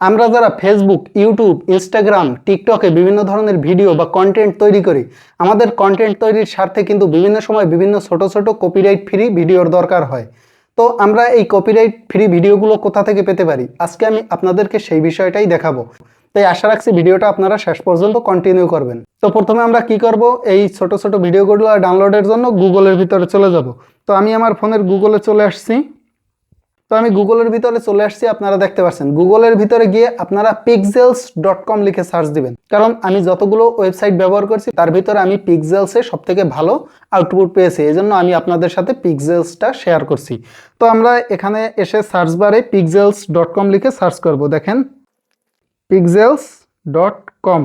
আমরা যারা Facebook YouTube Instagram টিকটকে বিভিন্ন ধরনের ভিডিও বা কন্টেন্ট তৈরি করি, আমাদের কন্টেন্ট তৈরির স্বার্থে কিন্তু বিভিন্ন সময় বিভিন্ন ছোট ছোট কপিরাইট ফ্রি ভিডিওর দরকার হয়। তো আমরা এই কপিরাইট ফ্রি ভিডিওগুলো কোথা থেকে পেতে পারি? আজকে আমি আপনাদেরকে সেই বিষয়টাই দেখাবো। তাই আশা রাখছি ভিডিওটা আপনারা শেষ পর্যন্ত কন্টিনিউ করবেন। তো প্রথমে আমরা কি করব? এই ছোট ছোট ভিডিওগুলো ডাউনলোডের জন্য গুগলের ভিতরে চলে যাব। তো আমি আমার ফোনের গুগলে চলে আসছি। তো আমি গুগলের ভিতরে চলে আসছি, আপনারা দেখতে পাচ্ছেন। গুগলের ভিতরে গিয়ে আপনারা পিকজেলস ডট কম লিখে সার্চ দিবেন। কারণ আমি যতগুলো ওয়েবসাইট ব্যবহার করছি, তার ভিতরে আমি পিক্সেলসে সব থেকে ভালো আউটপুট পেয়েছি। এই জন্য আমি আপনাদের সাথে পিক্সেলসটা শেয়ার করছি। তো আমরা এখানে এসে সার্চ বারে পিক্সেলস ডট কম লিখে সার্চ করব। দেখেন Pexels dot com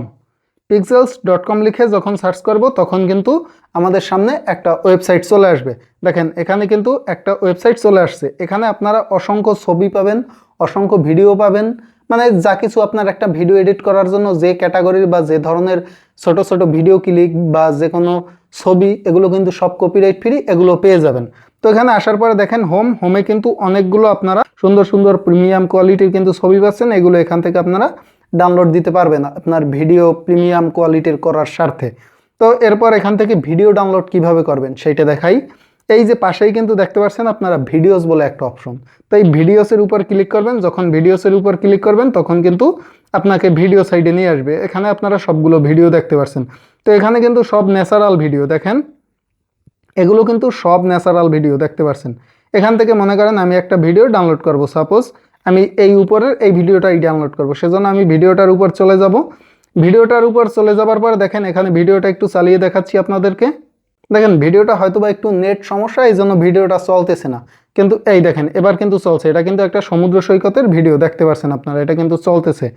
Pexels dot com লিখে যখন সার্চ করব, তখন কিন্তু আমাদের সামনে একটা ওয়েবসাইট চলে আসবে। দেখেন, এখানে কিন্তু একটা ওয়েবসাইট চলে আসছে। এখানে আপনারা অসংখ্য ছবি পাবেন, অসংখ্য ভিডিও পাবেন। মানে যা কিছু আপনার একটা ভিডিও এডিট করার জন্য যে ক্যাটাগরির বা যে ধরনের ছোট ছোট ভিডিও ক্লিক বা যে কোনো ছবি, এগুলো কিন্তু সব কপিরাইট ফ্রি এগুলো পেয়ে যাবেন। তো এখানে আসার পরে দেখেন হোম হোমে কিন্তু অনেকগুলো আপনারা সুন্দর সুন্দর প্রিমিয়াম কোয়ালিটির কিন্তু ছবি পাচ্ছেন। এগুলো এখান থেকে আপনারা ডাউনলোড দিতে পারবেন আপনার ভিডিও প্রিমিয়াম কোয়ালিটির করার স্বার্থে। তো এরপর এখান থেকে ভিডিও ডাউনলোড কীভাবে করবেন সেইটা দেখাই। এই যে পাশেই কিন্তু দেখতে পাচ্ছেন আপনারা ভিডিওস বলে একটা অপশন তো এই ভিডিওসের উপর ক্লিক করবেন, যখন ভিডিওসের উপর ক্লিক করবেন, তখন কিন্তু আপনাকে ভিডিও সাইডে নিয়ে আসবে। এখানে আপনারা সবগুলো ভিডিও দেখতে পাচ্ছেন। তো এখানে কিন্তু সব ন্যাচারাল ভিডিও দেখেন? এগুলো কিন্তু সব ন্যাচারাল ভিডিও দেখতে পাচ্ছেন। এখান থেকে মনে করেন আমি একটা ভিডিও ডাউনলোড করব সাপোজ আমি এই উপরের এই ভিডিওটাই ডাউনলোড করব। সেজন্য আমি ভিডিওটার উপর চলে যাব। ভিডিওটার উপর চলে যাবার পর দেখেন, এখানে ভিডিওটা একটু চালিয়ে দেখাচ্ছি আপনাদেরকে। দেখেন, ভিডিওটা হয়তো বা একটু নেট সমস্যা, এই জন্য ভিডিওটা চলতেছে না। কিন্তু এই দেখেন, এবার কিন্তু চলছে। এটা কিন্তু একটা সমুদ্র সৈকতের ভিডিও, দেখতে পাচ্ছেন আপনারা, এটা কিন্তু চলতেছে।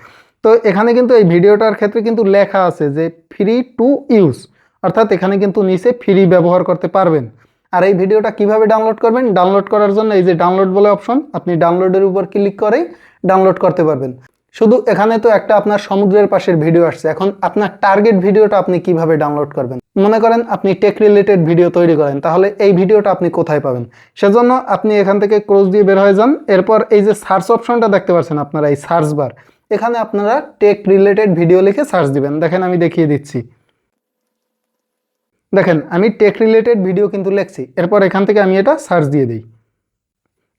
তো এখানে কিন্তু এই ভিডিওটার ক্ষেত্রে কিন্তু লেখা আছে যে ফ্রি টু ইউজ অর্থাৎ এখানে কিন্তু নিচে ফ্রি ব্যবহার করতে পারবেন। আর এই ভিডিওটা কীভাবে ডাউনলোড করবেন? ডাউনলোড করার জন্য এই যে ডাউনলোড বলে অপশন আপনি ডাউনলোডের উপর ক্লিক করেই ডাউনলোড করতে পারবেন। শুধু এখানে তো একটা আপনার সমুদ্রের পাশের ভিডিও আসছে। এখন আপনার টার্গেট ভিডিওটা আপনি কীভাবে ডাউনলোড করবেন? মনে করেন আপনি টেক রিলেটেড ভিডিও তৈরি করেন, তাহলে এই ভিডিওটা আপনি কোথায় পাবেন? সেজন্য আপনি এখান থেকে ক্রোজ দিয়ে বের হয়ে যান। এরপর এই যে সার্চ অপশনটা দেখতে পাচ্ছেন আপনারা, এই সার্চ বার এখানে আপনারা টেক রিলেটেড ভিডিও লিখে সার্চ দিবেন। দেখেন আমি দেখিয়ে দিচ্ছি। দেখেন, আমি টেক রিলেটেড ভিডিও কিন্তু লিখছি, এরপর এখান থেকে আমি এটা সার্চ দিয়ে দিই।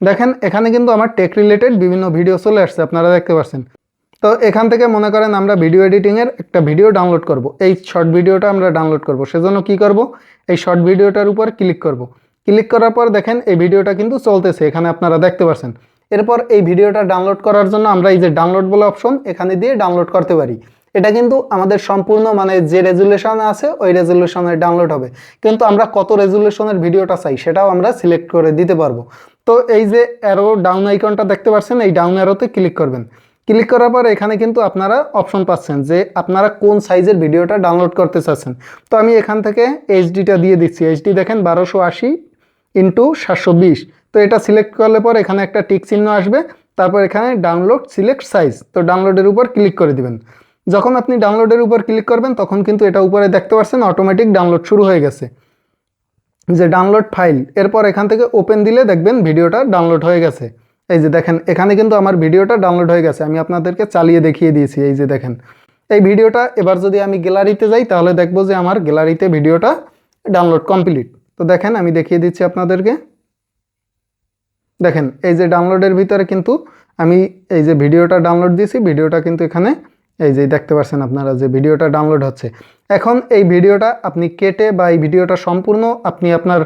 দেখেন, এখানে কিন্তু আমার টেক রিলেটেড বিভিন্ন ভিডিও চলে আসছে, আপনারা দেখতে পাচ্ছেন তো এখান থেকে মনে করেন আমরা ভিডিও এডিটিংয়ের একটা ভিডিও ডাউনলোড করব। এই শর্ট ভিডিওটা আমরা ডাউনলোড করব। সেজন্য কি করব? এই শর্ট ভিডিওটার উপর ক্লিক করব। ক্লিক করার পর দেখেন, এই ভিডিওটা কিন্তু চলতেছে, এখানে আপনারা দেখতে পাচ্ছেন এরপর এই ভিডিওটা ডাউনলোড করার জন্য আমরা এই যে ডাউনলোড বলে অপশন এখানে দিয়ে ডাউনলোড করতে পারি। এটা কিন্তু আমাদের সম্পূর্ণ মানে যে রেজুলেশন আছে, ওই রেজুলেশনের ডাউনলোড হবে। কিন্তু আমরা কত রেজুলেশনের ভিডিওটা চাই, সেটাও আমরা সিলেক্ট করে দিতে পারব। তো এই যে অ্যারো ডাউন আইকনটা দেখতে পাচ্ছেন, এই ডাউন অ্যারোতে ক্লিক করবেন। ক্লিক করার পর এখানে কিন্তু আপনারা অপশন পাচ্ছেন যে আপনারা কোন সাইজের ভিডিওটা ডাউনলোড করতে চাচ্ছেন। তো আমি এখান থেকে এইচডিটা দিয়ে দিচ্ছি। এইচডি দেখেন, বারোশো আশি ইন্টু সাতশো বিশ। তো এটা সিলেক্ট করলে পর এখানে একটা টিক চিহ্ন আসবে। তারপর এখানে ডাউনলোড সিলেক্ট সাইজ তো ডাউনলোডের উপর ক্লিক করে দিবেন। যখন আপনি ডাউনলোডের উপর ক্লিক করবেন, তখন কিন্তু এটা উপরে দেখতে পাচ্ছেন অটোমেটিক ডাউনলোড শুরু হয়ে গেছে। যে ডাউনলোড ফাইল এরপর এখান থেকে ওপেন দিলে দেখবেন ভিডিওটা ডাউনলোড হয়ে গেছে। এই যে দেখেন, এখানে কিন্তু আমার ভিডিওটা ডাউনলোড হয়ে গেছে, আমি আপনাদেরকে চালিয়ে দেখিয়ে দিয়েছি, এই যে দেখেন। এই ভিডিওটা এবার যদি আমি গ্যালারিতে যাই, তাহলে দেখব যে আমার গ্যালারিতে ভিডিওটা ডাউনলোড কমপ্লিট তো দেখেন, আমি দেখিয়ে দিচ্ছি আপনাদেরকে। দেখেন, এই যে ডাউনলোডের ভিতরে কিন্তু আমি এই যে ভিডিওটা ডাউনলোড দিয়েছি, ভিডিওটা কিন্তু এখানে এই যে দেখতে পাচ্ছেন আপনারা যে ভিডিওটা ডাউনলোড হচ্ছে। এখন এই ভিডিওটা আপনি কেটে বা এই ভিডিওটা সম্পূর্ণ আপনি আপনার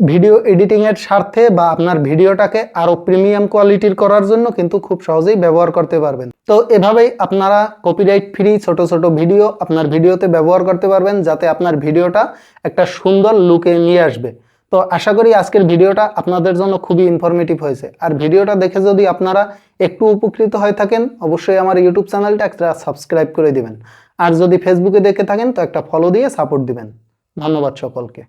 ভিডিও এডিটিংয়ের স্বার্থে বা আপনার ভিডিওটাকে আরও প্রিমিয়াম কোয়ালিটির করার জন্য কিন্তু খুব সহজেই ব্যবহার করতে পারবেন। তো এভাবেই আপনারা কপিরাইট ফ্রি ছোট ছোট ভিডিও আপনার ভিডিওতে ব্যবহার করতে পারবেন, যাতে আপনার ভিডিওটা একটা সুন্দর লুকে নিয়ে আসবে। তো আশা করি আজকের ভিডিওটা আপনাদের জন্য খুবই ইনফরমেটিভ হয়েছে। আর ভিডিওটা দেখে যদি আপনারা একটু উপকৃত হয়ে থাকেন, অবশ্যই আমার ইউটিউব চ্যানেলটা একটা সাবস্ক্রাইব করে দিবেন। আর যদি ফেসবুকে দেখে থাকেন, তো একটা ফলো দিয়ে সাপোর্ট দিবেন। ধন্যবাদ সকলকে।